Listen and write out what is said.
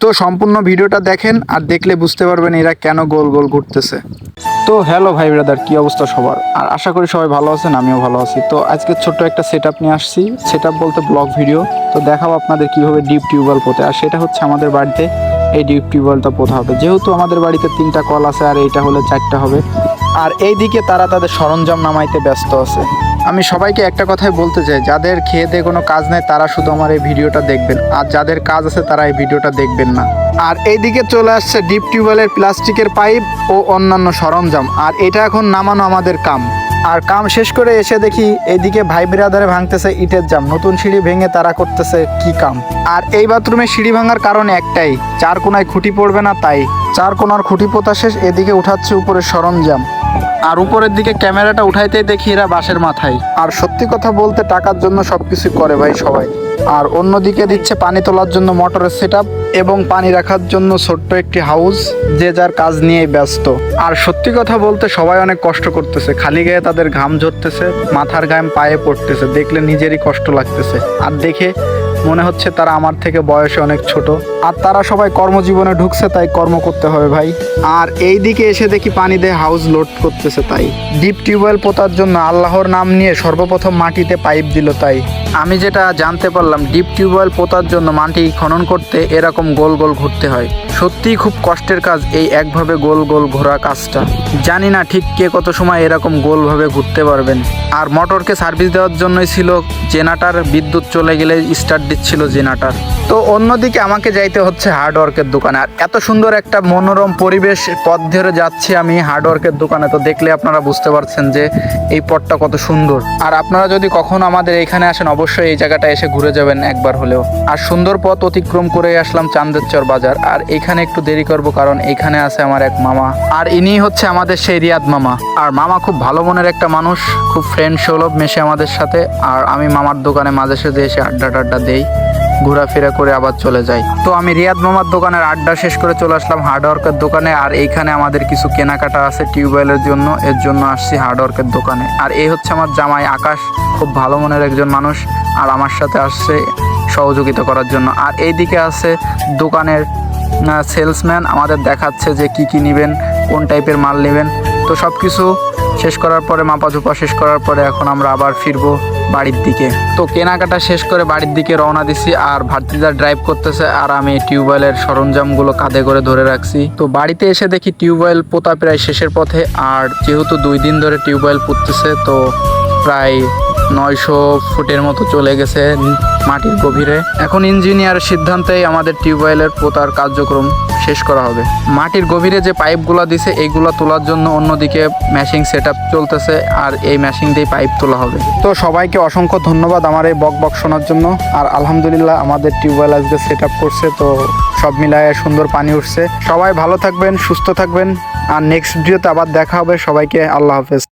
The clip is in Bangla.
তো সম্পূর্ণ ভিডিওটা দেখেন আর দেখলে বুঝতে পারবেন এরা কেন গোল গোল ঘুরতেছে। তো হ্যালো ভাই ব্রাদার, কি অবস্থা সবার? আর আশা করি সবাই ভালো আছেন, আমিও ভালো আছি। তো আজকে ছোট্ট একটা সেট নিয়ে আসছি। সেট বলতে ব্লগ ভিডিও তো দেখাবো আপনাদের কীভাবে ডিপ টিউবওয়েল পোতে। আর সেটা হচ্ছে আমাদের বাড়িতে এই ডিপ টিউবওয়েলটা পোতা হবে। যেহেতু আমাদের বাড়িতে তিনটা কল আছে আর এইটা হলে চারটা হবে। আর এইদিকে তারা তাদের সরঞ্জাম নামাইতে ব্যস্ত আছে। আমি সবাইকে একটা কথাই বলতে চাই, যাদের খেয়ে দিয়ে কোনো কাজ নেই তারা শুধু আমার এই ভিডিওটা দেখবেন, আর যাদের কাজ আছে তারা এই ভিডিওটা দেখবেন না। আর এইদিকে চলে আসছে ডিপ টিউবওয়েলের প্লাস্টিকের পাইপ ও অন্যান্য সরঞ্জাম, আর এটা এখন নামানো আমাদের কাম। আর কাম শেষ করে এসে দেখি এদিকে ভাই বিরাদারে ভাঙতেছে ইটের জাম, নতুন সিঁড়ি ভেঙে তারা করতেছে কি কাম। আর এই বাথরুমে সিঁড়ি ভাঙার কারণ একটাই, চার কোনায় খুঁটি পড়বে না তাই। চার কোনার খুঁটি পোতা শেষ, এদিকে উঠাচ্ছে উপরে সরঞ্জাম। আর উপরের দিকে ক্যামেরাটা উঠাইতেই দেখি এরা বাসের মাথায়। আর সত্যি কথা বলতে টাকার জন্য সবকিছু করে ভাই সবাই। আর অন্যদিকে দিচ্ছে পানি তোলার জন্য মোটরের সেট এবং পানি রাখার জন্য ছোট্ট একটি হাউস, যে যার কাজ নিয়েই ব্যস্ত। আর সত্যি কথা বলতে সবাই অনেক কষ্ট করতেছে, খালি গায়ে তাদের ঘাম ঝরতেছে, মাথার ঘাম পায়ে পড়তেছে, দেখলে নিজেরই কষ্ট লাগতেছে। আর দেখে মনে হচ্ছে তারা আমার থেকে বয়সে অনেক ছোট। আর তারা সবাই কর্মজীবনে ঢুকছে, তাই কর্ম করতে হবে ভাই। আর এই দিকে এসে দেখি পানি দিয়ে হাউস লোড করতেছে তাই। ডিপ টিউবওয়েল পোতার জন্য আল্লাহর নাম নিয়ে সর্বপ্রথম মাটিতে পাইপ দিল তাই। আমি যেটা জানতে পারলাম, ডিপ টিউবওয়েল পোতার জন্য মাটি খনন করতে এরকম গোল গোল ঘুরতে হয়। সত্যিই খুব কষ্টের কাজ এই একভাবে গোল গোল ঘোরা কাজটা। জানি না ঠিক কে কত সময় এরকম গোলভাবে ঘুরতে পারবেন। আর মোটরকে সার্ভিস দেওয়ার জন্যই ছিল জেনারেটার বিদ্যুৎ চলে গেলে স্টার্ট দিচ্ছিল জেনারেটার তো অন্যদিকে আমাকে যাইতে হচ্ছে হার্ডওয়ার্কের দোকানে। আর এত সুন্দর একটা মনোরম পরিবেশ পথ ধরে যাচ্ছি আমি হার্ডওয়ার্কের দোকানে। তো দেখলে আপনারা বুঝতে পারছেন যে এই পথটা কত সুন্দর। আর আপনারা যদি কখনো আমাদের এখানে আসেন অবশ্যই এই জায়গাটা এসে ঘুরে যাবেন একবার হলেও। আর সুন্দর পথ অতিক্রম করে আসলাম চান্দেরচর বাজার। আর এখানে একটু দেরি করব কারণ এখানে আছে আমার এক মামা। আর ইনি হচ্ছে আমাদের সেই রিয়াদ মামা। আর মামা খুব ভালো মনের একটা মানুষ, খুব ফ্রেন্ড সৌলভ মেশে আমাদের সাথে। আর আমি মামার দোকানে মাঝে সাঝে এসে আড্ডা টাড্ডা দেই। ঘোরাফেরা করে আবার চলে যাই। তো আমি রিয়াদ মামার দোকানের আড্ডা শেষ করে চলে আসলাম হার্ডওয়ার্কের দোকানে। আর এইখানে আমাদের কিছু কেনাকাটা আছে টিউবওয়েলের জন্য। এর জন্য আসছি হার্ডওয়ার্কের দোকানে। আর এই হচ্ছে আমার জামাই আকাশ। খুব ভালো মনের একজন মানুষ। আর আমার সাথে আসছে সহযোগিতা করার জন্য। আর এইদিকে আছে দোকানের সেলসম্যান আমাদের দেখাচ্ছে যে কি কি নেবেন, কোন টাইপের মাল নেবেন। তো সব কিছু শেষ করার পরে, মাপা ঝোপা শেষ করার পরে এখন আমরা আবার ফিরবো বাড়ির দিকে। তো কেনাকাটা শেষ করে বাড়ির দিকে রওনা দিছি আর ভারতীদার ড্রাইভ করতেছে আর আমি টিউবওয়েলের সরঞ্জামগুলো কাঁধে করে ধরে রাখছি। তো বাড়িতে এসে দেখি টিউবওয়েল পোতা প্রায় শেষের পথে আর যেহেতু দুই দিন ধরে টিউবওয়েল পুততেছে, তো প্রায় নয়শো ফুটের মতো চলে গেছে মাটির গভীরে। এখন ইঞ্জিনিয়ার সিদ্ধান্তেই আমাদের টিউবওয়েলের পোতার কার্যক্রম শেষ করা হবে। মাটির গভীরে যে পাইপগুলো দিছে, এইগুলো তোলার জন্য অন্যদিকে ম্যাশিং সেট চলতেছে আর এই ম্যাশিং দিয়ে পাইপ তোলা হবে। তো সবাইকে অসংখ্য ধন্যবাদ আমার এই বক বক শোনার জন্য। আর আলহামদুলিল্লাহ আমাদের টিউবওয়েল আজকে সেট করছে, তো সব মিলায় সুন্দর পানি উঠছে। সবাই ভালো থাকবেন, সুস্থ থাকবেন। আর নেক্সট ভিডিওতে আবার দেখা হবে। সবাইকে আল্লাহ হাফেজ।